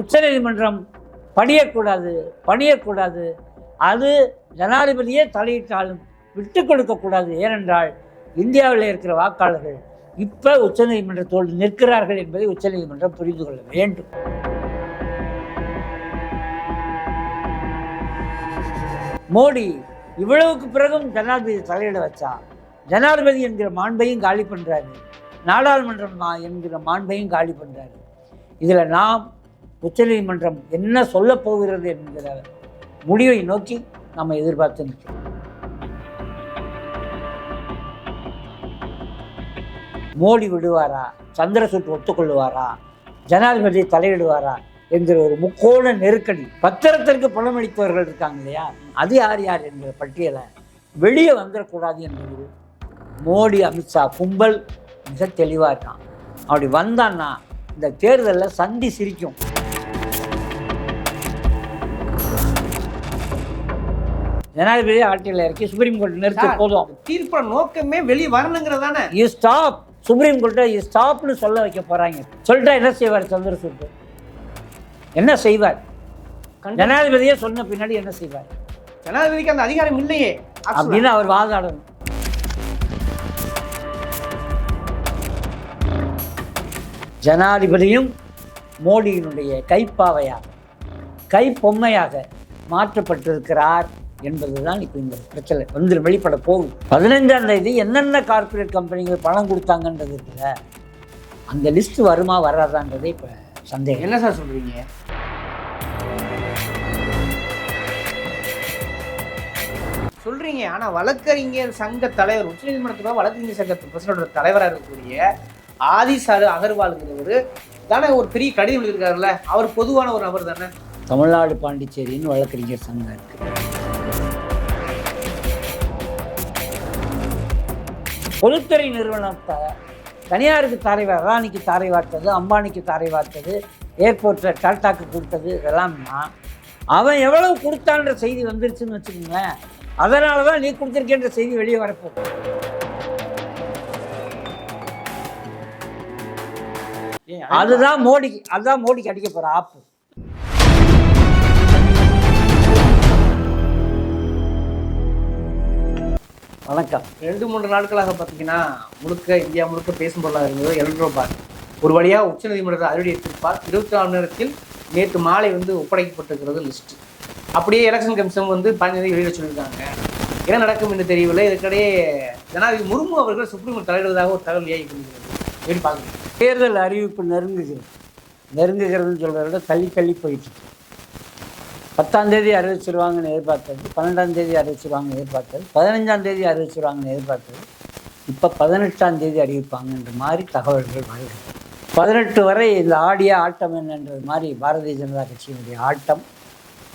உச்சநீதிமன்றம் பணியக்கூடாது பணியக்கூடாது. அது ஜனாதிபதியே தலையிட்டாலும் விட்டு கொடுக்கக்கூடாது. ஏனென்றால் இந்தியாவில் இருக்கிற வாக்காளர்கள் இப்போ உச்சநீதிமன்றத்தோடு நிற்கிறார்கள் என்பதை உச்சநீதிமன்றம் புரிந்து கொள்ள வேண்டும். மோடி இவ்வளவுக்கு பிறகும் ஜனாதிபதி தலையிட வச்சா? ஜனாதிபதி என்கிற மாண்பையும் காலி பண்றாரு. நாடாளுமன்றம் என்கிற மாண்பையும் காலி பண்றாரு. இதுல நாம் உச்சநீதிமன்றம் என்ன சொல்ல போகிறது என்கிற முடிவை நோக்கி நம்ம எதிர்பார்த்து நிற்கிறோம். மோடி விடுவாரா? சந்திரசூட் ஒத்துக்கொள்ளுவாரா? ஜனாதிபதி தலையிடுவாரா? என்கிற ஒரு முக்கோண நெருக்கடி. பத்திரத்திற்கு பணம் அளித்தவர்கள் இருக்காங்க இல்லையா? அது யார் யார் என்கிற பட்டியலை வெளியே வந்துடக்கூடாது என்பது மோடி அமித்ஷா கும்பல் மிக தெளிவாக இருக்கான். அப்படி வந்தான்னா இந்த தேர்தலில் சந்தி சிரிக்கும். ஜனாதிபதி ஆட்சியில் இறக்கி சுப்ரீம் கோர்ட் நிறுத்தி போதும். தீர்ப்போட நோக்கமே வெளியே வரணுங்கிறதானே? யூ ஸ்டாப் சுப்ரீம் கோர்ட்டை யூ ஸ்டாப்னு சொல்ல வைக்க போறாங்க. சொல்லிட்டா என்ன செய்வார் சந்திரசூட் என்ன செய்வார்? ஜனாதிபதியே சொன்ன பின்னாடி என்ன செய்வார்? ஜனாதிபதிக்கு அந்த அதிகாரம் இல்லையே. அப்படின்னு அவர் வாதாடணும். ஜனாதிபதியும் மோடியினுடைய கைப்பாவையாக கைப்பொம்மையாக மாற்றப்பட்டிருக்கிறார். என்பதுதான் இப்போ இந்த பிரச்சனை. வந்து வெளிப்பட போகுது. பதினைஞ்சாம் தேதி என்னென்ன கார்ப்பரேட் கம்பெனிகள் பணம் கொடுத்தாங்கன்றது இருக்குல்ல அந்த லிஸ்ட் வருமா வராதான்றதே இப்போ சந்தேகம். என்ன சார் சொல்றீங்க? சொல்றீங்க ஆனா வழக்கறிஞர் சங்க தலைவர் உச்சநீதிமன்றத்தோட வழக்கறிஞர் சங்க பிரசிடண்டோட தலைவராக இருக்கக்கூடிய ஆதிசாரு அகர்வால்ங்கிறவர் தானே ஒரு பெரிய கடிதம் எழுதியிருக்காருல்ல அவர் பொதுவான ஒரு நபர் தானே? தமிழ்நாடு பாண்டிச்சேரின்னு வழக்கறிஞர் சங்கம் இருக்கு. பொதுத்துறை நிறுவனத்தை தனியாருக்கு தாரை அதானிக்கு தாரை வார்த்தது அம்பானிக்கு தாரை வார்த்தது ஏர்போர்ட்டில் டாட்டாக்கு கொடுத்தது இதெல்லாம்னா அவன் எவ்வளவு கொடுத்தான்ற செய்தி வந்துருச்சுன்னு வச்சுக்கோங்களேன். அதனால தான் நீ கொடுத்துருக்கேன்ற செய்தி வெளியே வரப்போகுது. அதுதான் மோடிக்கு அதுதான் மோடிக்கு அடிக்க போகிற ஆப்பு. வணக்கம். ரெண்டு மூன்று நாட்களாக பார்த்தீங்கன்னா முழுக்க இந்தியா முழுக்க பேசும் பொருளாக இருந்தது எலக்ட்ரோ பார் ஒரு வழியாக உச்சநீதிமன்ற அறுவடை தீர்ப்பால் இருபத்தி நாலு நேரத்தில் நேற்று மாலை வந்து ஒப்படைக்கப்பட்டிருக்கிறது லிஸ்ட் அப்படியே எலெக்ஷன் கமிஷன் வந்து பதினஞ்சு வெளியிட சொல்லியிருக்காங்க. என்ன நடக்கும் என்று தெரியவில்லை. இதற்கிடையே ஜனாதிபதி முர்மு அவர்கள் சுப்ரீம் தலையிடுவதாக ஒரு தகவல் ஏகி கொண்டிருக்கிறது. எப்படி பார்க்குறீங்க? தேர்தல் அறிவிப்பு நெருங்குகிறது. நெருங்குகிறதுன்னு சொல்கிறத விட தள்ளி தள்ளி போயிட்டு பத்தாம் தேதி அறிவிச்சிருவாங்கன்னு எதிர்பார்த்தது பன்னெண்டாம் தேதி அறிவிச்சிருவாங்கன்னு எதிர்பார்த்தது பதினஞ்சாம் தேதி அறிவிச்சிருவாங்கன்னு எதிர்பார்த்தது. இப்போ பதினெட்டாம் தேதி அறிவிப்பாங்கன்ற மாதிரி தகவல்கள் வருகிறது பதினெட்டு வரை இந்த ஆடிய ஆட்டம் என்னன்றது மாதிரி பாரதிய ஜனதா கட்சியினுடைய ஆட்டம்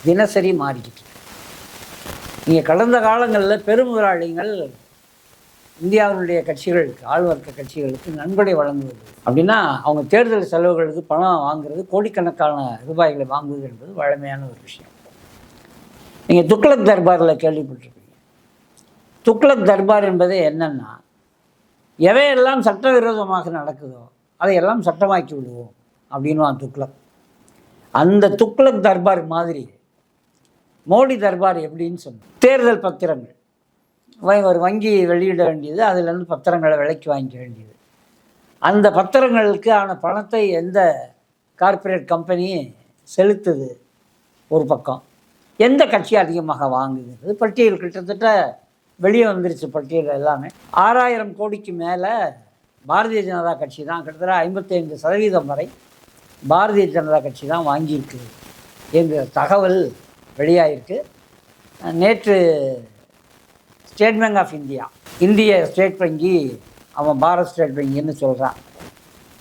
தினசரி மாறிக்கிட்டு இங்கே நீங்கள் கடந்த காலங்களில் பெருமுதலாளிகள் இந்தியாவினுடைய கட்சிகளுக்கு ஆழ்வர்க்க கட்சிகளுக்கு நன்கொடை வழங்குவது. அப்படின்னா அவங்க தேர்தல் செலவுகளுக்கு பணம் வாங்குறது கோடிக்கணக்கான ரூபாய்களை வாங்குவது என்பது வழமையான ஒரு விஷயம். நீங்கள் துக்ளக் தர்பாரில் கேள்விப்பட்டிருக்கீங்க துக்ளக் தர்பார் என்பது என்னென்னா எவையெல்லாம் சட்டவிரோதமாக நடக்குதோ அதையெல்லாம் சட்டமாக்கி விடுவோம் அப்படின்வான் துக்ளக். அந்த துக்ளக் தர்பார் மாதிரி மோடி தர்பார் எப்படின்னு சொன்ன தேர்தல் பத்திரங்கள். ஒரு வங்கி வெளியிட வேண்டியது அதுலேருந்து பத்திரங்களை விலைக்கு வாங்கிக்க வேண்டியது. அந்த பத்திரங்களுக்கு ஆன பணத்தை எந்த கார்ப்பரேட் கம்பெனி செலுத்துது? ஒரு பக்கம். எந்த கட்சி அதிகமாக வாங்குகிறது? பட்டியல் கிட்டத்தட்ட வெளியே வந்துருச்சு பட்டியல் எல்லாமே. ஆறாயிரம் கோடிக்கு மேலே பாரதிய ஜனதா கட்சி தான் கிட்டத்தட்ட ஐம்பத்தைந்து சதவீதம் வரை பாரதிய ஜனதா கட்சி தான் வாங்கியிருக்கு என்கிற தகவல் வெளியாயிருக்கு. நேற்று ஸ்டேட் பேங்க் ஆஃப் இந்தியா. இந்திய ஸ்டேட் வங்கி அவன் பாரத் ஸ்டேட் வங்கின்னு சொல்கிறான்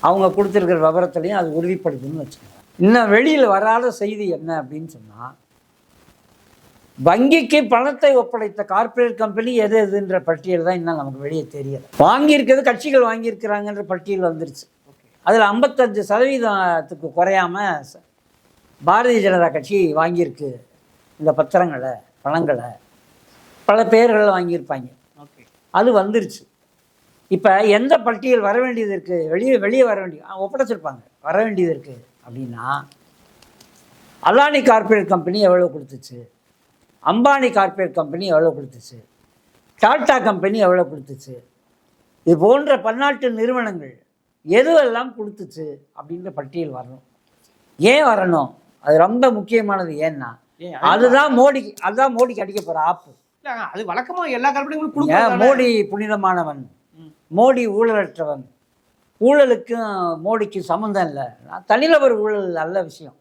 அவங்க கொடுத்துருக்கிற விவரத்துலையும் அது உறுதிப்படுத்துன்னு வச்சுக்கோங்க. இன்னும் வெளியில் வராத செய்தி என்ன அப்படின்னு சொன்னால் வங்கிக்கு பணத்தை ஒப்படைத்த கார்ப்பரேட் கம்பெனி எது எதுன்ற பட்டியல் தான் இன்னும் நமக்கு வெளியே தெரியல. வாங்கியிருக்கிறது கட்சிகள் வாங்கியிருக்கிறாங்கன்ற பட்டியல் வந்துருச்சு. அதில் ஐம்பத்தஞ்சு சதவீதத்துக்கு குறையாம பாரதிய ஜனதா கட்சி வாங்கியிருக்கு. இந்த பத்திரங்களை பணங்களை. பல பேர்கள் வாங்கியிருப்பாங்க. ஓகே. அது வந்துருச்சு. இப்போ எந்த பட்டியல் வர வேண்டியது இருக்குது வெளியே வெளியே வர வேண்டிய ஆ, ஒப்படைச்சிருப்பாங்க. வர வேண்டியது இருக்குது அப்படின்னா அதானி கார்ப்பரேட் கம்பெனி எவ்வளோ கொடுத்துச்சு? அம்பானி கார்ப்பரேட் கம்பெனி எவ்வளோ கொடுத்துச்சு? டாடா கம்பெனி எவ்வளோ கொடுத்துச்சு? இது போன்ற பன்னாட்டு நிறுவனங்கள் எதுவெல்லாம் கொடுத்துச்சு அப்படின்ற பட்டியல் வரணும். ஏன் வரணும்? அது ரொம்ப முக்கியமானது ஏன்னா ஏன் அதுதான் மோடிக்கு அதுதான் மோடிக்கு அடிக்க போகிற ஆப்பு. அது வழக்கமா எல்லா கம்பெனிகளும் ஏன் கொடுக்கும் மோடி புனிதமானவன். மோடி ஊழலற்றவன். ஊழலுக்கும் மோடிக்கு சம்மந்தம் இல்லை. நான் தனிநபர் ஊழல் நல்ல விஷயம்.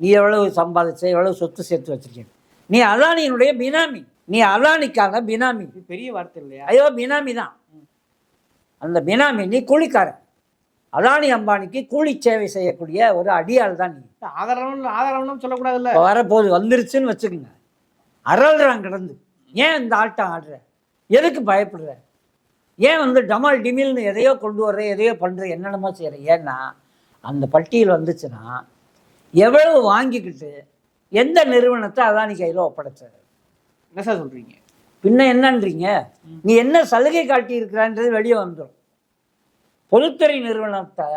நீ எவ்வளவு சம்பாதிச்ச எவ்வளவு சொத்து சேர்த்து வச்சிருக்க நீ அதானியினுடைய பினாமி. நீ அதானிக்கான பினாமி. பெரிய வார்த்தை இல்லையா? ஐயோ பினாமி தான். அந்த பினாமி நீ கூலிக்காரன். அதானி அம்பானிக்கு கூலி சேவை செய்யக்கூடிய ஒரு அடியாள் தான் நீ. ஆதாரம் ஆதாரம் சொல்லக்கூடாதுல்ல. இப்போ வரப்போகுது வந்துருச்சுன்னு வச்சுக்கோங்க. அரள்றான் கிடந்து. ஏன் இந்த ஆட்டம் ஆடுற? எதுக்கு பயப்படுற? ஏன் வந்து டமால் டிமில்னு எதையோ கொண்டு வர்ற எதையோ பண்ணுற என்னென்னமோ செய்கிற ஏன்னா அந்த பட்டியல் வந்துச்சுன்னா எவ்வளவு வாங்கிக்கிட்டு எந்த நிறுவனத்தை அதானி கையில் ஒப்படைச்ச என்ன சார் சொல்றீங்க? பின்ன என்னன்றீங்க? நீ என்ன சலுகை காட்டியிருக்கிறான்றது வெளியே வந்துடும் பொதுத்துறை நிறுவனத்தை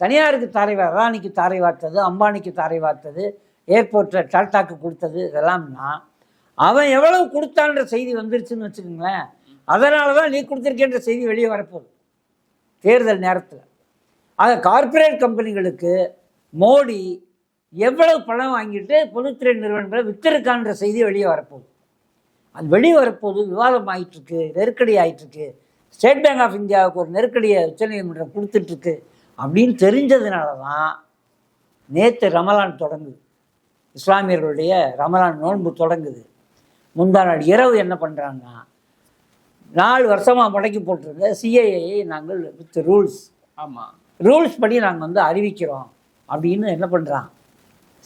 தனியாருக்கு தாரை அதானிக்கு தாரை வார்த்தது அம்பானிக்கு தாரை வார்த்தது ஏர்போர்ட்டில் டாட்டாக்கு கொடுத்தது இதெல்லாம்னா அவன் எவ்வளவு கொடுத்தான்ற செய்தி வந்துருச்சுன்னு வச்சுக்கோங்களேன். அதனால தான் நீ கொடுத்துருக்கேன்ற செய்தி வெளியே வரப்போகுது. தேர்தல் நேரத்தில். ஆக கார்ப்பரேட் கம்பெனிகளுக்கு மோடி எவ்வளவு பணம் வாங்கிட்டு பொதுத்துறை நிறுவனங்களை வித்திருக்கான்ற செய்தி வெளியே வரப்போகுது. அது வெளியே வரப்போது விவாதம் ஆகிட்டுருக்கு நெருக்கடி ஆகிட்டுருக்கு ஸ்டேட் பேங்க் ஆஃப் இந்தியாவுக்கு ஒரு நெருக்கடியை உச்சநீதிமன்றம் கொடுத்துட்ருக்கு அப்படின்னு தெரிஞ்சதுனால தான் நேற்று ரமலான் தொடங்குது. இஸ்லாமியர்களுடைய ரமலான் நோன்பு தொடங்குது. முந்தா நாள் இரவு என்ன பண்ணுறாங்கன்னா நாலு வருஷமாக முடக்கி போட்டிருந்த சிஏஏ நாங்கள் வித் ரூல்ஸ். ஆமா. ரூல்ஸ் படி நாங்கள் வந்து அறிவிக்கிறோம் அப்படின்னு என்ன பண்ணுறான்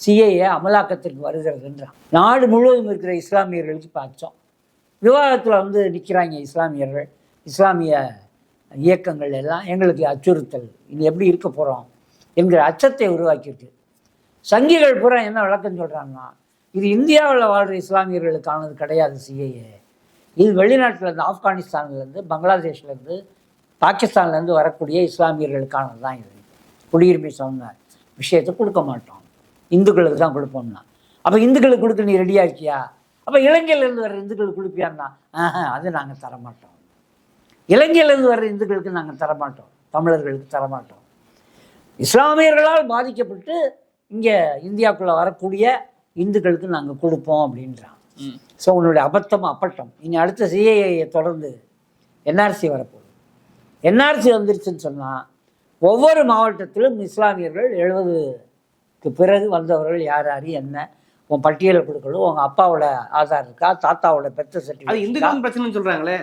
சிஏஏ அமலாக்கத்திற்கு வருகிறதுன்றான். நாடு முழுவதும் இருக்கிற இஸ்லாமியர்களுக்கு பார்த்தோம் விவாதத்தில் வந்து நிற்கிறாங்க இஸ்லாமியர்கள். இஸ்லாமிய இயக்கங்கள் எல்லாம் எங்களுக்கு அச்சுறுத்தல். இது எப்படி இருக்க போகிறோம் என்கிற அச்சத்தை உருவாக்கியிருக்கு. சங்கிகள் பூரா என்ன விளக்கம் சொல்கிறாங்கன்னா இது இந்தியாவில் வாழ்கிற இஸ்லாமியர்களுக்கானது கிடையாது சிஏஏ இது வெளிநாட்டிலேருந்து ஆப்கானிஸ்தான்லேருந்து பங்களாதேஷ்லேருந்து பாகிஸ்தான்லேருந்து வரக்கூடிய இஸ்லாமியர்களுக்கானது தான் இது. குடியுரிமை சொன்ன விஷயத்தை கொடுக்க மாட்டோம். இந்துக்களுக்கு தான் கொடுப்போம்னா. அப்போ இந்துக்களுக்கு கொடுக்க நீ ரெடியாக இருக்கியா அப்போ இலங்கையிலேருந்து வர இந்துக்களுக்கு கொடுப்பியான்னா? ஆஹா அது நாங்கள் தரமாட்டோம். இலங்கையிலேருந்து வர்ற இந்துக்களுக்கு நாங்கள் தரமாட்டோம். தமிழர்களுக்கு தரமாட்டோம். இஸ்லாமியர்களால் பாதிக்கப்பட்டு இங்கே இந்தியாவுக்குள்ளே வரக்கூடிய இந்துக்களுக்கு நாங்கள் கொடுப்போம் அப்படின்றான். ஸோ உன்னுடைய அபத்தம் அப்பட்டம். இனி அடுத்த சிஏஏ தொடர்ந்து என்ஆர்சி வரப்போகுது. என்ஆர்சி வந்துருச்சுன்னு சொன்னால் ஒவ்வொரு மாவட்டத்திலும் இஸ்லாமியர்கள் எழுபதுக்கு பிறகு வந்தவர்கள் யார் யார் என்ன உன் பட்டியலை கொடுக்கணும் உங்கள் அப்பாவோட ஆதார் இருக்கா தாத்தாவோட பெத்த அது சர்டிஃபிகேட் இந்துக்கள் பிரச்சனைன்னு சொல்றாங்களே.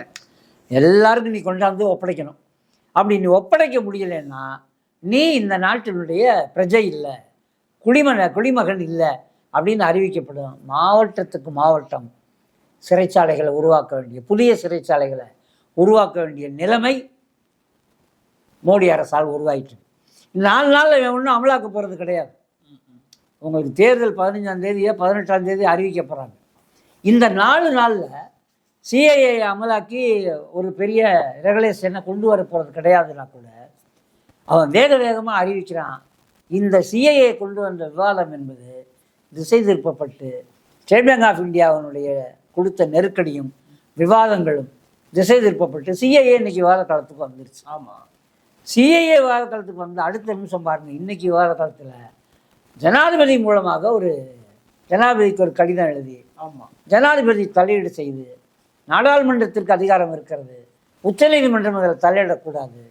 எல்லாருக்கும் நீ கொண்டாந்து ஒப்படைக்கணும். அப்படி நீ ஒப்படைக்க முடியலைன்னா நீ இந்த நாட்டினுடைய பிரஜை இல்லை குடிமன குடிமகன் இல்லை அப்படின்னு அறிவிக்கப்படும். மாவட்டத்துக்கு மாவட்டம் சிறைச்சாலைகளை உருவாக்க வேண்டிய புதிய சிறைச்சாலைகளை உருவாக்க வேண்டிய நிலைமை மோடி அரசால் உருவாயிட்டு. நாலு நாளில் ஒன்றும் அமலாக்க போகிறது கிடையாது. உங்களுக்கு தேர்தல் பதினஞ்சாம் தேதியோ பதினெட்டாம் தேதி அறிவிக்கப்படுறாங்க. போகிறாங்க இந்த நாலு நாளில் சிஐஏ அமலாக்கி ஒரு பெரிய ரெகுலேஷனை கொண்டு வர போகிறது கிடையாதுன்னா கூட அவன் வேக வேகமாக அறிவிக்கிறான். இந்த சிஐஏ கொண்டு வந்த விவாதம் என்பது திசை திருப்பப்பட்டு ஸ்டேட் பேங்க் ஆஃப் இந்தியாவினுடைய கொடுத்த நெருக்கடியும் விவாதங்களும் திசை திருப்பப்பட்டு சிஐஏ இன்னைக்கு விவாத காலத்துக்கு வந்துருச்சு. ஆமா. சிஐஏ விவாத காலத்துக்கு வந்து அடுத்த நிமிஷம் பாருங்க இன்னைக்கு விவாத காலத்தில் ஜனாதிபதி மூலமாக ஒரு ஜனாதிபதிக்கு ஒரு கடிதம் எழுதி ஆமா. ஜனாதிபதி தலையீடு செய்து நாடாளுமன்றத்திற்கு அதிகாரம் இருக்கிறது உச்சநீதிமன்றம் அதில் தலையிடக்கூடாது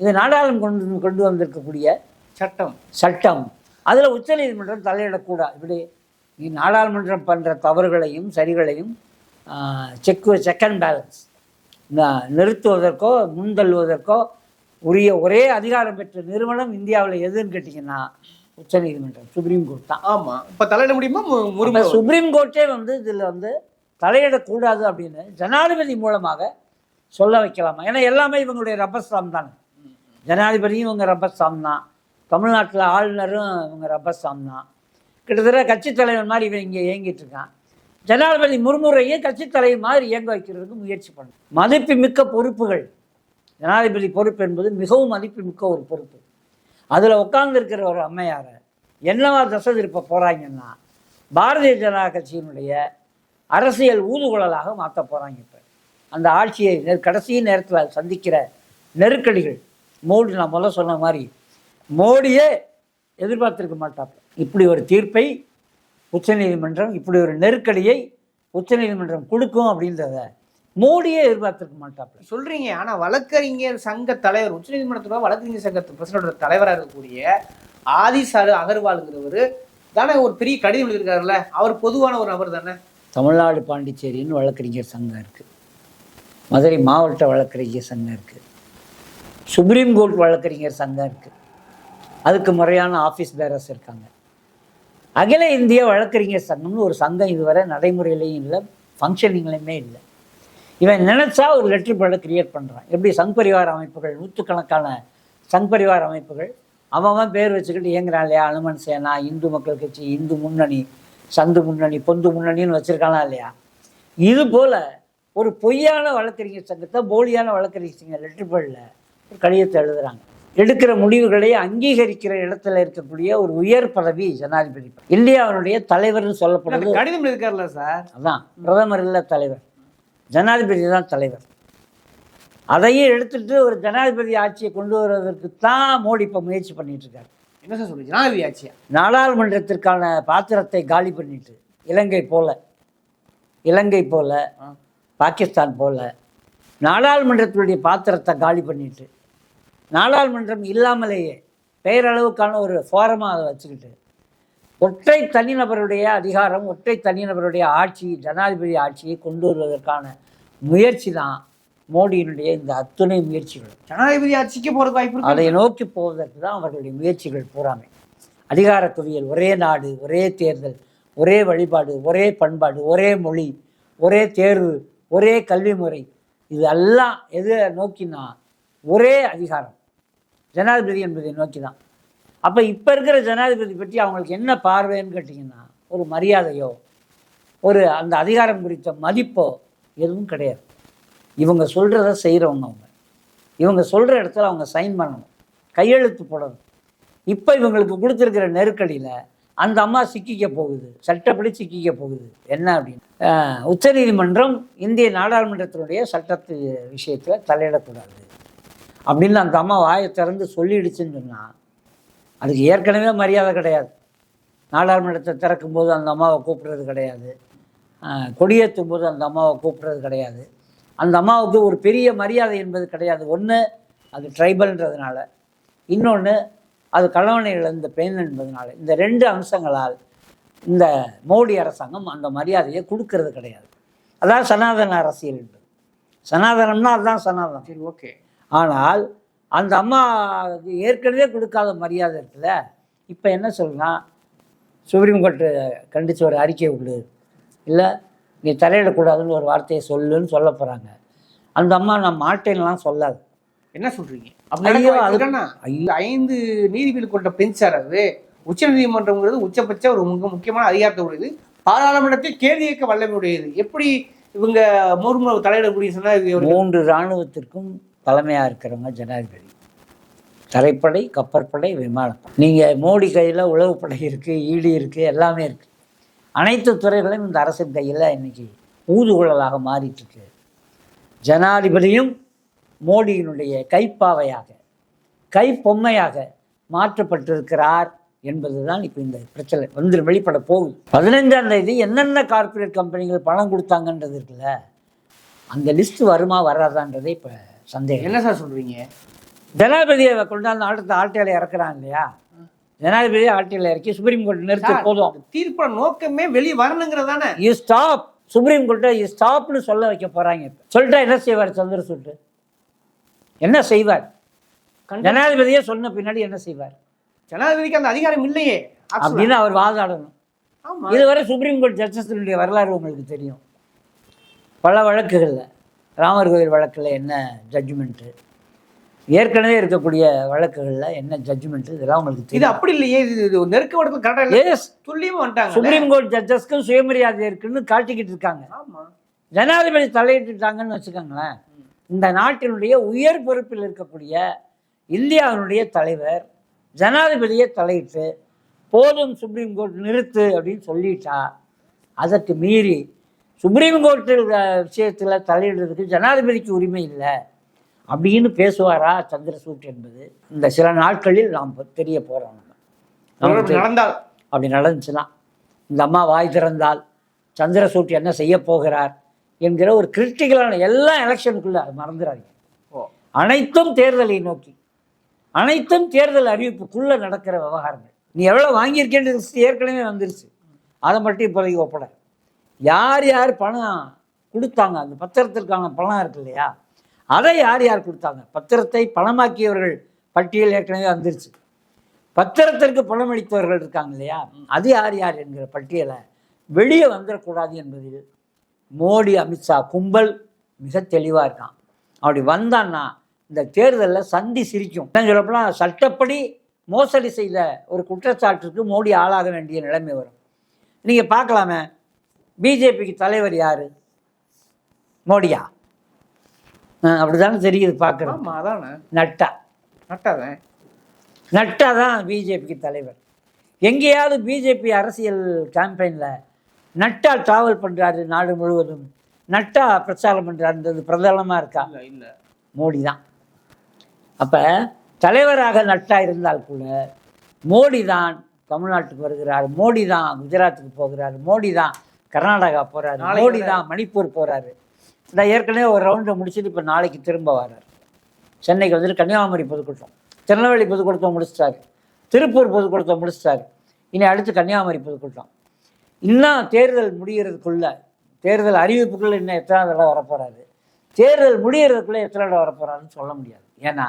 இது நாடாளுமன்றம் கொண்டு கொண்டு வந்திருக்கக்கூடிய சட்டம். சட்டம். அதில் உச்சநீதிமன்றம் தலையிடக்கூடாது. இப்படி நீ நாடாளுமன்றம் பண்ணுற தவறுகளையும் சரிகளையும் செக் செக் அண்ட் பேலன்ஸ் நிறுத்துவதற்கோ முன்தள்ளுவதற்கோ உரிய ஒரே அதிகாரம் பெற்ற நிறுவனம் இந்தியாவில் எதுன்னு கேட்டிங்கன்னா உச்சநீதிமன்றம் சுப்ரீம் கோர்ட் தான். ஆமா. இப்ப தலையிட முடியுமா? முருகன் சுப்ரீம் கோர்ட்டே வந்து இதில் வந்து தலையிடக்கூடாது அப்படின்னு ஜனாதிபதி மூலமாக சொல்ல வைக்கலாமா? ஏன்னா எல்லாமே இவங்களுடைய ரப்பர் ஸ்டாம் தானே. ஜனாதிபதியும் இவங்க ரப்பர் ஸ்டாம் தான். தமிழ்நாட்டில் ஆளுநரும் இவங்க ரப்பர் தான். கிட்டத்தட்ட கட்சித் தலைவர் மாதிரி இவன் இங்கே இயங்கிட்டு இருக்கான். ஜனாதிபதி முர்முரையும் கட்சித் தலைவர் மாதிரி இயங்க வைக்கிறதுக்கு முயற்சி பண்ணும். மதிப்புமிக்க பொறுப்புகள். ஜனாதிபதி பொறுப்பு என்பது மிகவும் மதிப்பு மிக்க ஒரு பொறுப்பு. அதில் உட்கார்ந்துருக்கிற ஒரு அம்மையாரை என்னவா தசை திருப்ப போகிறாங்கன்னா பாரதிய ஜனதா கட்சியினுடைய அரசியல் ஊதுகுழலாக மாற்ற போகிறாங்க இப்போ. அந்த ஆட்சியை கடைசி நேரத்தில் சந்திக்கிற நெருக்கடிகள். மூடு நான் முதல்ல சொன்ன மாதிரி மோடியே எதிர்பார்த்திருக்க மாட்டாப்புல இப்படி ஒரு தீர்ப்பை உச்சநீதிமன்றம் இப்படி ஒரு நெருக்கடியை உச்சநீதிமன்றம் கொடுக்கும் அப்படின்றத மோடியே எதிர்பார்த்திருக்க மாட்டாப்புல சொல்றீங்க. ஆனா வழக்கறிஞர் சங்க தலைவர் உச்சநீதிமன்றத்தோட வழக்கறிஞர் சங்கத்து பிரசிடண்டோட தலைவராக இருக்கக்கூடிய ஆதிசாரு அகர்வாலுங்கிறவர் தானே ஒரு பெரிய கடிதம் எழுதியிருக்காருல்ல? அவர் பொதுவான ஒரு நபர் தானே? தமிழ்நாடு பாண்டிச்சேரின்னு வழக்கறிஞர் சங்கம் இருக்குது மதுரை மாவட்ட வழக்கறிஞர் சங்கம் இருக்குது சுப்ரீம் கோர்ட் வழக்கறிஞர் சங்கம் இருக்குது அதுக்கு முறையான ஆஃபீஸ் பேரர்ஸ் இருக்காங்க. அகில இந்திய வழக்கறிஞர் சங்கம்னு ஒரு சங்கம் இதுவரை நடைமுறையிலையும் இல்லை ஃபங்க்ஷனிங்லையுமே இல்லை. இவன் நினைச்சா ஒரு லெட்டர் பேடை கிரியேட் பண்ணுறான் எப்படி சங் பரிவார அமைப்புகள் நூற்றுக்கணக்கான சங் பரிவார அமைப்புகள் அவன் அவன் பேர் வச்சுக்கிட்டு இயங்குறான் இல்லையா? அனுமன் சேனா இந்து மக்கள் கட்சி இந்து முன்னணி சந்து முன்னணி பொந்து முன்னணின்னு வச்சுருக்கானா இல்லையா? இது போல் ஒரு பொய்யான வழக்கறிஞர் சங்கத்தை போலியான வழக்கறிஞர் சங்க லெட்டர் பேடில் ஒரு கடிதத்தை எழுதுகிறாங்க எடுக்கிற முடிவுகளை அங்கீகரிக்கிற இடத்துல இருக்கக்கூடிய ஒரு உயர் பதவி ஜனாதிபதி. இந்தியாவினுடைய தலைவர்னு சொல்லப்படுறது கடிதம் எழுதிருக்காருல்ல சார்? அதான் பிரதமர் இல்லை தலைவர். ஜனாதிபதி தான் தலைவர். அதையும் எடுத்துட்டு ஒரு ஜனாதிபதி ஆட்சியை கொண்டு வருவதற்கு தான் மோடி இப்போ முயற்சி பண்ணிட்டு இருக்காரு என்ன சார் சொல்றீங்க? ஜனாதிபதி ஆட்சியா? நாடாளுமன்றத்திற்கான பாத்திரத்தை காலி பண்ணிட்டு இலங்கை போல இலங்கை போல. பாகிஸ்தான் போல நாடாளுமன்றத்தினுடைய பாத்திரத்தை காலி பண்ணிட்டு நாடாளுமன்றம் இல்லாமலேயே பெயரளவுக்கான ஒரு ஃபோரமாக அதை வச்சுக்கிட்டு ஒற்றை தனிநபருடைய அதிகாரம் ஒற்றை தனிநபருடைய ஆட்சி ஜனாதிபதி ஆட்சியை கொண்டு வருவதற்கான முயற்சி தான் மோடியினுடைய இந்த அத்துணை முயற்சிகள் ஜனாதிபதி ஆட்சிக்கு போறதுக்கு வாய்ப்பு அதை நோக்கி போவதற்கு தான் அவர்களுடைய முயற்சிகள் பூராமே அதிகார குவியல் ஒரே நாடு ஒரே தேர்தல் ஒரே வழிபாடு ஒரே பண்பாடு ஒரே மொழி ஒரே தேர்வு ஒரே கல்வி முறை இது எல்லாம் எதை நோக்கினா ஒரே அதிகாரம். ஜனாதிபதி என்பதை நோக்கி தான் அப்போ இப்போ இருக்கிற ஜனாதிபதி பற்றி அவங்களுக்கு என்ன பார்வைன்னு கேட்டிங்கன்னா ஒரு மரியாதையோ ஒரு அந்த அதிகாரம் குறித்த மதிப்போ எதுவும் கிடையாது. இவங்க சொல்கிறத செய்கிறவங்க அவங்க. இவங்க சொல்கிற இடத்துல அவங்க சைன் பண்ணணும். கையெழுத்து போடணும். இப்போ இவங்களுக்கு கொடுத்துருக்கிற நெருக்கடியில் அந்த அம்மா சிக்கிக்க போகுது. சட்டப்படி சிக்கிக்க போகுது. என்ன அப்படின்னு? உச்சநீதிமன்றம் இந்திய நாடாளுமன்றத்தினுடைய சட்டத்து விஷயத்தில் தலையிடக்கூடாது. அப்படின்னு அந்த அம்மா வாயை திறந்து சொல்லிடுச்சுன்னு சொன்னால் அதுக்கு ஏற்கனவே மரியாதை கிடையாது. நாடாளுமன்றத்தை திறக்கும்போது அந்த அம்மாவை கூப்பிடுறது கிடையாது. கொடியேற்றும் போது அந்த அம்மாவை கூப்பிடுறது கிடையாது. அந்த அம்மாவுக்கு ஒரு பெரிய மரியாதை என்பது கிடையாது. ஒன்று அது ட்ரைபல்ன்றதுனால. இன்னொன்று அது கணவனை இழந்த பெண் என்பதனால. இந்த ரெண்டு அம்சங்களால் இந்த மோடி அரசாங்கம் அந்த மரியாதையை கொடுக்கறது கிடையாது. அதான் சனாதன அரசியல் என்பது. சனாதனம்னா அதுதான் சனாதனம். சரி ஓகே. ஆனால் அந்த அம்மா ஏற்கனவே கொடுக்காத மரியாதை இருக்குல்ல? இப்போ என்ன சொல்லலாம் சுப்ரீம் கோர்ட்டு கண்டித்து ஒரு அறிக்கை விடு இல்லை நீ தலையிடக்கூடாதுன்னு ஒரு வார்த்தையை சொல்லுன்னு சொல்ல போகிறாங்க அந்த அம்மா நான் மாட்டேன்லாம் சொல்லாது என்ன சொல்றீங்க? ஐயோ, அப்படி அது- நடக்க ஐயோ. ஐந்து நீதிபதிகள் கொண்ட பெஞ்ச் சார் அது. உச்ச நீதிமன்றம்ங்கிறது உச்சபட்ச ஒரு மிக முக்கியமான அதிகாரத்தை உடையது. பாராளுமன்றத்தில் கேள்வி கேட்க வல்லமை உடையது. எப்படி இவங்க முர்மு தலையிட முடியும் சொன்னா இது ஒரு- மூன்று இராணுவத்திற்கும் தலைமையாக இருக்கிறவங்க ஜனாதிபதி. தரைப்படை கப்பற்படை விமானப்படை. நீங்கள் மோடி கையில் உளவுப்படை இருக்குது ஈடி இருக்குது எல்லாமே இருக்குது அனைத்து துறைகளும் இந்த அரசின் கையில் இன்றைக்கி ஊதுகுழலாக மாறிட்டுருக்கு. ஜனாதிபதியும் மோடியினுடைய கைப்பாவையாக கைப்பொம்மையாக மாற்றப்பட்டிருக்கிறார் என்பதுதான் இப்போ இந்த பிரச்சனை. வந்து வெளிப்பட போகுது. பதினைஞ்சாம் தேதி என்னென்ன கார்ப்பரேட் கம்பெனிகள் பணம் கொடுத்தாங்கன்றது இருக்குல்ல அந்த லிஸ்ட் வருமா வராதான்றதே இப்போ சந்தேகம். என்ன சார் சொல்றீங்க? ஜனாதிபதியை கொண்டாந்து ஆட்டத்தை ஆட்டையில இறக்குறான் இல்லையா? ஜனாதிபதியை ஆட்டையில இறக்கி சுப்ரீம் கோர்ட் நிறுத்தி போதும். தீர்ப்போட நோக்கமே வெளியே வரணுங்கிறதானே யூ ஸ்டாப் சுப்ரீம் கோர்ட்டை யூ ஸ்டாப்னு சொல்ல வைக்க போறாங்க. இப்ப. சொல்லிட்டா என்ன செய்வார் சந்திரசூட்டு என்ன செய்வார்? ஜனாதிபதியே சொன்ன பின்னாடி என்ன செய்வார்? ஜனாதிபதிக்கு அந்த அதிகாரம் இல்லையே. அப்படின்னு அவர் வாதாடணும். ஆமா. இதுவரை சுப்ரீம் கோர்ட் ஜட்ஜஸினுடைய வரலாறு உங்களுக்கு தெரியும். பல வழக்குகளில். ராமர் கோயில் வழக்கில் என்ன ஜட்ஜ்மெண்ட்டு ஏற்கனவே இருக்கக்கூடிய வழக்குகளில் என்ன ஜட்ஜ்மெண்ட்டு இதெல்லாம் உங்களுக்கு இது அப்படி இல்லையே இது நெருக்க வடத்தில் கரெக்டா இல்ல. எஸ் துல்லியமா வந்துட்டாங்க சுப்ரீம் கோர்ட் ஜட்ஜஸ்க்கும் சுயமரியாதை இருக்குன்னு காட்டிக்கிட்டு இருக்காங்க. ஆமா. ஜனாதிபதி தலையிட்டுட்டாங்கன்னு வச்சுக்கோங்களேன். இந்த நாட்டினுடைய உயர் பொறுப்பில் இருக்கக்கூடிய இந்தியாவினுடைய தலைவர் ஜனாதிபதியை தலையிட்டு போதும் சுப்ரீம் கோர்ட் நிறுத்து அப்படின்னு சொல்லிட்டா அதற்கு மீறி சுப்ரீம் கோர்ட்டில் விஷயத்தில் தலையிடுறதுக்கு ஜனாதிபதிக்கு உரிமை இல்லை அப்படின்னு பேசுவாரா சந்திரசூட் என்பது. இந்த சில நாட்களில் நாம் தெரிய போகிறோம் நம்ம. நடந்தால். அப்படி நடந்துச்சுன்னா இந்த அம்மா வாய் திறந்தால் சந்திரசூட் என்ன செய்ய போகிறார் என்கிற ஒரு கிரிட்டிக்கலான எல்லா எலெக்ஷனுக்குள்ள அது மறந்துடாதீங்க ஓ. அனைத்தும் தேர்தலை நோக்கி. அனைத்தும் தேர்தல் அறிவிப்புக்குள்ள நடக்கிற விவகாரங்கள். நீ எவ்வளோ வாங்கியிருக்கேன்னு list ஏற்கனவே வந்துருச்சு. அதை மட்டும் இப்போதைக்கு ஒப்பட யார் யார் பணம் கொடுத்தாங்க? அந்த பத்திரத்திற்கான பணம் இருக்கு இல்லையா? அதை யார் யார் கொடுத்தாங்க? பத்திரத்தை பணமாக்கியவர்கள் பட்டியல் ஏற்கனவே வந்துருச்சு. பத்திரத்திற்கு பணம் அளித்தவர்கள் இருக்காங்க இல்லையா? அது யார் யார் என்கிற பட்டியலை வெளியே வந்துடக்கூடாது என்பதில் மோடி அமித்ஷா கும்பல் மிக தெளிவாக இருக்கான். அப்படி வந்தான்னா இந்த தேர்தலில் சந்தி சிரிக்கும். என்ன சொல்லப்போனால் சட்டப்படி மோசடி செய்த ஒரு குற்றச்சாட்டுக்கு மோடி ஆளாக வேண்டிய நிலைமை வரும். நீங்கள் பார்க்கலாமே பிஜேபிக்கு தலைவர் யார்? மோடியா? அப்படிதானே தெரியுது பார்க்குறோம். அதானே. நட்டா. நட்டாதான். நட்டா தான் பிஜேபிக்கு தலைவர். எங்கேயாவது பிஜேபி அரசியல் கேம்பெயினில் நட்டா டிராவல் பண்ணுறாரு நாடு முழுவதும். நட்டா பிரச்சாரம் பண்ணுறாருன்றது பிரதானமாக இருக்கா? இல்ல. மோடி தான். அப்போ தலைவராக நட்டா இருந்தால் கூட மோடி தான் தமிழ்நாட்டுக்கு வருகிறார் மோடி தான் குஜராத்துக்கு போகிறார் மோடி தான் கர்நாடகா போகிறாரு நாளைக்கு மோடி தான் மணிப்பூர் போகிறாரு நான் ஏற்கனவே ஒரு ரவுண்டை முடிச்சுட்டு இப்போ நாளைக்கு திரும்ப வர்றார். சென்னைக்கு வந்துட்டு கன்னியாகுமரி பொதுக்கூட்டம். திருநெல்வேலி பொதுக்கூட்டத்தை முடிச்சிட்டாரு. திருப்பூர் பொதுக்கூட்டத்தை முடிச்சிட்டாரு. இனி அடுத்து கன்னியாகுமரி பொதுக்கூட்டம். இன்னும் தேர்தல் முடிகிறதுக்குள்ள தேர்தல் அறிவிப்புக்குள்ள இன்னும் எத்தனை தடவை வரப்போறாரு. தேர்தல் முடியறதுக்குள்ள எத்தனை தடவை வரப்போறாருன்னு சொல்ல முடியாது. ஏன்னா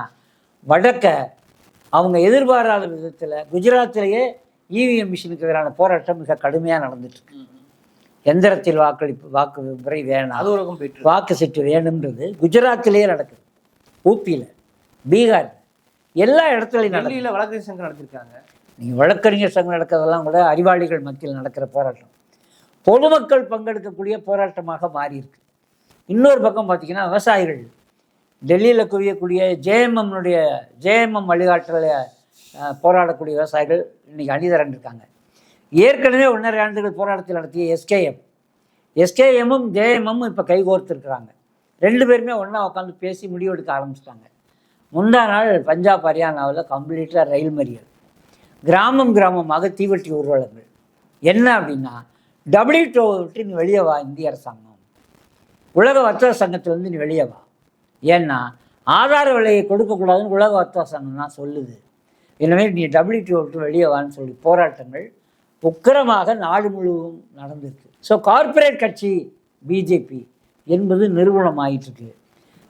வடக்க அவங்க எதிர்பாராத விதத்தில் குஜராத்திலேயே இவிஎம் மிஷினுக்கு எதிரான போராட்டம் மிக கடுமையாக நடந்துட்டு இருக்கு. எந்திரத்தில் வாக்களிப்பு வாக்கு முறை வேணாம். அது ஒரு. வாக்கு சீட்டு வேணும்ன்றது குஜராத்திலேயே நடக்குது. ஊப்பியில் பீகார் எல்லா இடத்துலையும் டெல்லியில வழக்கறிஞர் சங்கம் நடத்திருக்காங்க. நீங்கள் வழக்கறிஞர் சங்கம் நடக்கிறதெல்லாம் கூட அறிவாளிகள் மத்தியில் நடக்கிற போராட்டம். பொதுமக்கள் பங்கெடுக்கக்கூடிய போராட்டமாக மாறி இருக்கு இன்னொரு பக்கம் பார்த்தீங்கன்னா விவசாயிகள். டெல்லியில் குவியக்கூடிய ஜேஎம்எம்னுடைய ஜேஎம்எம் வழிகாட்டல அஹ், போராடக்கூடிய விவசாயிகள் இன்னைக்கு அணிதிரண்டிருக்காங்க. ஏற்கனவே ஒன்றரை ஆண்டுகள் போராட்டத்தில் நடத்திய எஸ்கேஎம் எஸ்கேஎம்மும் ஜேஎம்எம்மும் இப்போ கைகோர்த்துருக்குறாங்க. ரெண்டு பேருமே ஒன்றா உட்காந்து பேசி முடிவெடுக்க ஆரம்பிச்சிட்டாங்க. முந்தா நாள் பஞ்சாப் ஹரியானாவில் கம்ப்ளீட்டாக ரயில் மறியல். கிராமம் கிராமமாக தீவெட்டி ஊர்வலங்கள். என்ன அப்படின்னா டபிள்யூடிஓ விட்டு நீ வெளியே வா இந்திய அரசாங்கம். உலக வர்த்தக சங்கத்திலேருந்து நீ வெளியே வா. ஏன்னா ஆதார விலையை கொடுக்கக்கூடாதுன்னு உலக வர்த்தக சங்கம் தான் சொல்லுது. எனவே நீ டபிள்யூடிஓ விட்டு வெளியே வான்னு சொல்லி போராட்டங்கள் உக்கிரமாக நாடு முழுவதும் நடந்திருக்கு. ஸோ கார்ப்பரேட் கட்சி பிஜேபி என்பது நிறுவனம் ஆயிட்டுருக்கு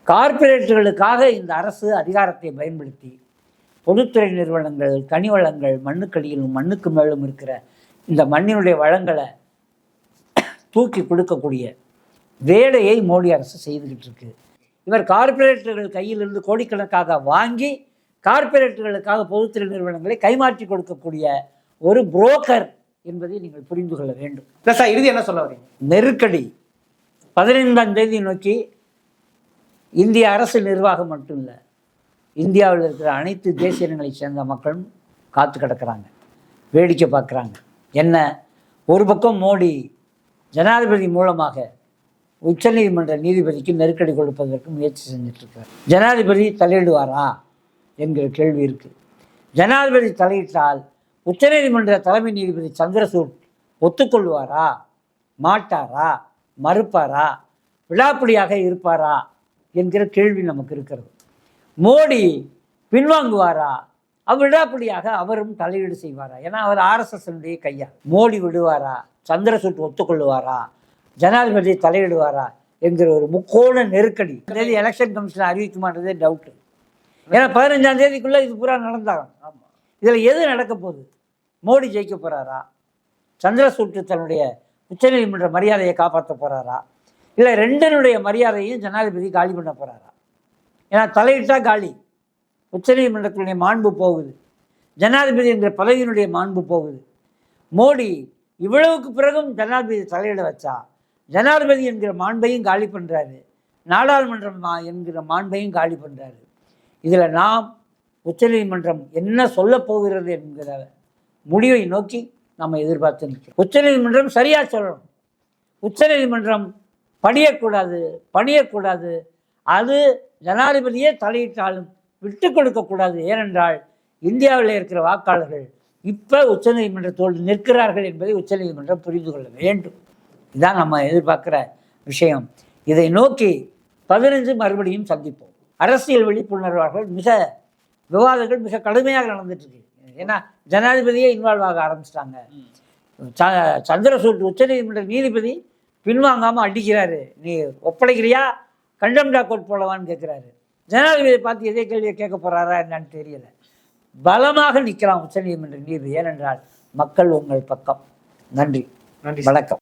கார்ப்பரேட்டுகளுக்காக இந்த அரசு அதிகாரத்தை பயன்படுத்தி பொதுத்துறை நிறுவனங்கள் கனி வளங்கள் மண்ணுக்கடியிலும் மண்ணுக்கு மேலும் இருக்கிற இந்த மண்ணினுடைய வளங்களை தூக்கி கொடுக்கக்கூடிய வேலையை மோடி அரசு செய்துக்கிட்டு இருக்கு இவர் கார்ப்பரேட்டுகள் கையிலிருந்து கோடிக்கணக்காக வாங்கி கார்ப்பரேட்டுகளுக்காக பொதுத்துறை நிறுவனங்களை கைமாற்றி கொடுக்கக்கூடிய ஒரு புரோக்கர் என்பதை நீங்கள் புரிந்து கொள்ள வேண்டும். இல்ல சார் இறுதி என்ன சொல்ல வரீங்க? நெருக்கடி. பதினைந்தாம் தேதி நோக்கி இந்திய அரசு நிர்வாகம் மட்டும் இல்லை இந்தியாவில் இருக்கிற அனைத்து தேசிய சேர்ந்த மக்களும் காத்து கிடக்கிறாங்க வேடிக்கை பார்க்குறாங்க. என்ன? ஒரு பக்கம் மோடி ஜனாதிபதி மூலமாக உச்சநீதிமன்ற நீதிபதிக்கு நெருக்கடி கொடுப்பதற்கு முயற்சி செஞ்சிட்ருக்கார் ஜனாதிபதி தலையிடுவாரா? என்கிற கேள்வி இருக்குது ஜனாதிபதி தலையிட்டால் உச்சநீதிமன்ற தலைமை நீதிபதி சந்திரசூட் ஒத்துக்கொள்வாரா? மாட்டாரா? மறுப்பாரா? விழாப்படியாக இருப்பாரா? என்கிற கேள்வி நமக்கு இருக்கிறது. மோடி பின்வாங்குவாரா? அவர் விடாப்பிடியாக அவரும் தலையீடு செய்வாரா? ஏன்னா அவர் ஆர்எஸ்எஸ்னுடைய கையா மோடி விடுவாரா? சந்திரசூட் ஒத்துக்கொள்வாரா ஜனாதிபதி தலையிடுவாரா? என்கிற ஒரு முக்கோண நெருக்கடி. தேதி எலெக்ஷன் கமிஷன் அறிவிக்குமான்றதே டவுட்டு ஏன்னா பதினஞ்சாம் தேதிக்குள்ளே இது பூரா நடந்தாகும் ஆமாம் இதில் எது நடக்க போகுது? மோடி ஜெயிக்க போகிறாரா சந்திரசூட்டு தன்னுடைய உச்சநீதிமன்ற மரியாதையை காப்பாற்ற போகிறாரா இல்லை ரெண்டனுடைய மரியாதையும் ஜனாதிபதி காலி பண்ண போகிறாரா ஏன்னா தலையிட்டால் காலி. உச்சநீதிமன்றத்தினுடைய மாண்பு போகுது. ஜனாதிபதி என்ற பதவியினுடைய மாண்பு போகுது. மோடி இவ்வளவுக்கு பிறகும் ஜனாதிபதி தலையிட வச்சா? ஜனாதிபதி என்கிற மாண்பையும் காலி பண்ணுறாரு நாடாளுமன்றம் மா- என்கிற மாண்பையும் காலி பண்ணுறாரு இதில் நாம் உச்சநீதிமன்றம் என்ன சொல்லப் போகிறது என்கிற முடிவை நோக்கி நம்ம எதிர்பார்த்து நிற்கிறோம். உச்சநீதிமன்றம் சரியாக சொல்லணும். உச்சநீதிமன்றம் பணியக்கூடாது பணியக்கூடாது. அது ஜனாதிபதியே தலையிட்டாலும் விட்டு கொடுக்கக்கூடாது ஏனென்றால் இந்தியாவில் இருக்கிற வாக்காளர்கள் இப்போ உச்சநீதிமன்றத்தோடு நிற்கிறார்கள் என்பதை உச்சநீதிமன்றம் புரிந்து கொள்ள வேண்டும். இதுதான் நம்ம எதிர்பார்க்குற விஷயம். இதை நோக்கி பதினஞ்சு மறுபடியும் சந்திப்போம். அரசியல் விழிப்புணர்வார்கள் மிக விவாதங்கள் மிக கடுமையாக நடந்துட்டு இருக்கு. ஏன்னா ஜனாதிபதியே இன்வால்வ் ஆக ஆரம்பிச்சிட்டாங்க. ச- சந்திரசூட் உச்சநீதிமன்ற நீதிபதி பின்வாங்காமல் அடிக்கிறாரு. நீ ஒப்படைக்கிறியா? கண்டம்டா கோட் போலவான்னு கேட்குறாரு ஜனாதிபதியை பார்த்து எதே கேள்வியை கேட்க போறாரா என்னன்னு தெரியல. பலமாக நிற்கலாம் உச்சநீதிமன்ற நீதிபதி. ஏனென்றால் மக்கள் உங்கள் பக்கம். நன்றி. நன்றி வணக்கம்.